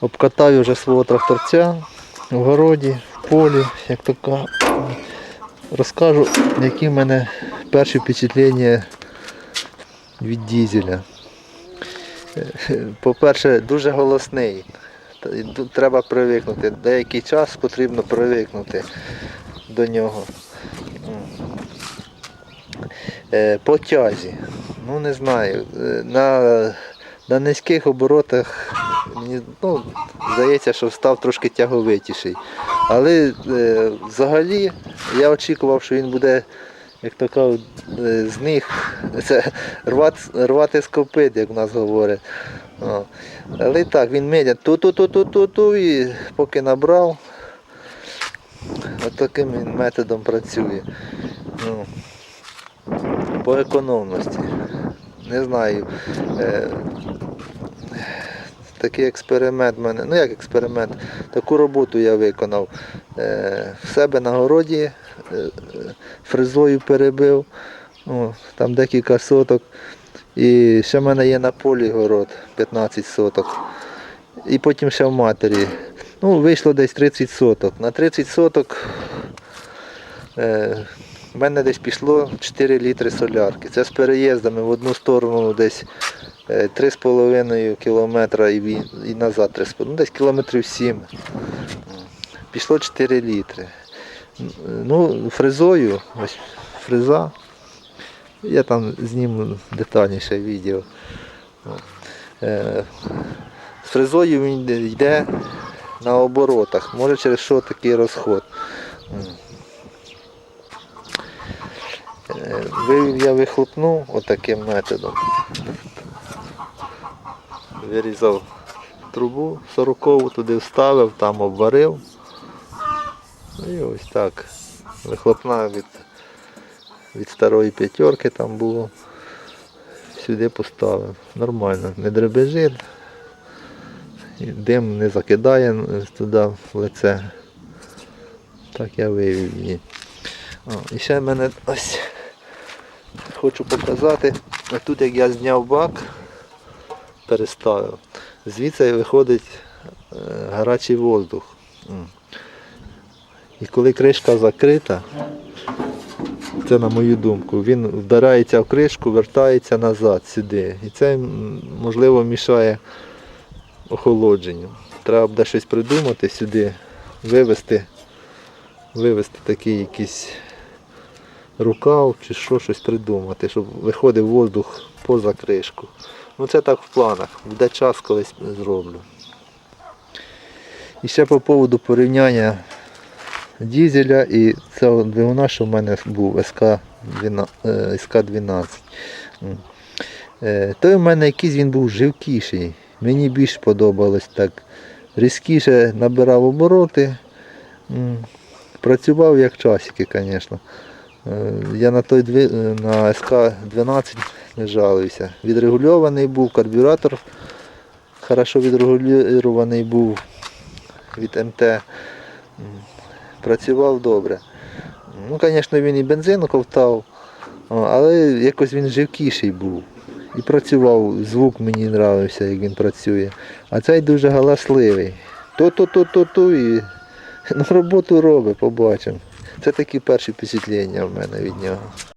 Обкатаю вже свого тракторця в городі, в полі, як кажуть. Розкажу, які в мене перші впечатлення від дізеля. По-перше, дуже голосний. Треба привикнути. Деякий час потрібно привикнути до нього. Е, По тязі. Ну не знаю. е, На, на низьких оборотах мені ну, здається, що став трошки тяговитіший. Але е, взагалі я очікував, що він буде, як то кажуть, е, з них це рвати, рвати з копит, як в нас говорять. О. Але так, він медян ту-ту-ту-ту-ту-ту і поки набрав, от таким він методом працює. Ну, по економності. Не знаю. Е, такий експеримент в мене. Ну як експеримент, таку роботу я виконав. Е, в себе на городі е, фрезою перебив, о, там декілька соток. І ще в мене є на полі город 15 соток. І потім ще в матері. Ну, вийшло десь 30 соток. На 30 соток е, в мене десь пішло 4 літри солярки. Це з переїздами в одну сторону десь 3,5 кілометра і, і назад 3,5, ну десь кілометрів 7. Пішло 4 літри. Ну, фрезою, ось фреза. Я там зніму детальніше відео. Е, З фрезою він йде на оборотах. Може через що такий розход. Е, я вихлопнув отаким методом. Вирізав трубу 40 туди вставив, там обварив. І ось так. Вихлопна від, від старої п'ятерки там було. Сюди поставив. Нормально, не дребежить. Дим не закидає туди в лице. Так я вивів її. О, і ще мене ось хочу показати. Тут як я зняв бак, переставив, звідси виходить е, гарячий воздух. І коли кришка закрита, це на мою думку, він вдарається в кришку, вертається назад сюди. І це можливо мішає охолодженню. Треба буде щось придумати сюди, вивести, вивести такий якийсь рукав чи що щось придумати, щоб виходив воздух поза кришку. Ну це так в планах. Буде час колись зроблю. І ще по поводу порівняння дізеля і цього двигуна, що в мене був СК-12. СК-12. М. Е, Той у мене якийсь він був живкіший. Мені більш подобалось так. Різкіше набирав обороти. Працював як часики, звісно. Е, Я на той е, на СК-12 не жалуюся. Відрегульований був карбюратор, хорошо відрегульований був від МТ. Працював добре. Ну, звісно, він і бензин ковтав, але якось він живкіший був. І працював, звук мені нравився, як він працює. А цей дуже галасливий. То-то-то-то-то і ну, роботу робить, побачимо. Це такі перші впечатлення в мене від нього.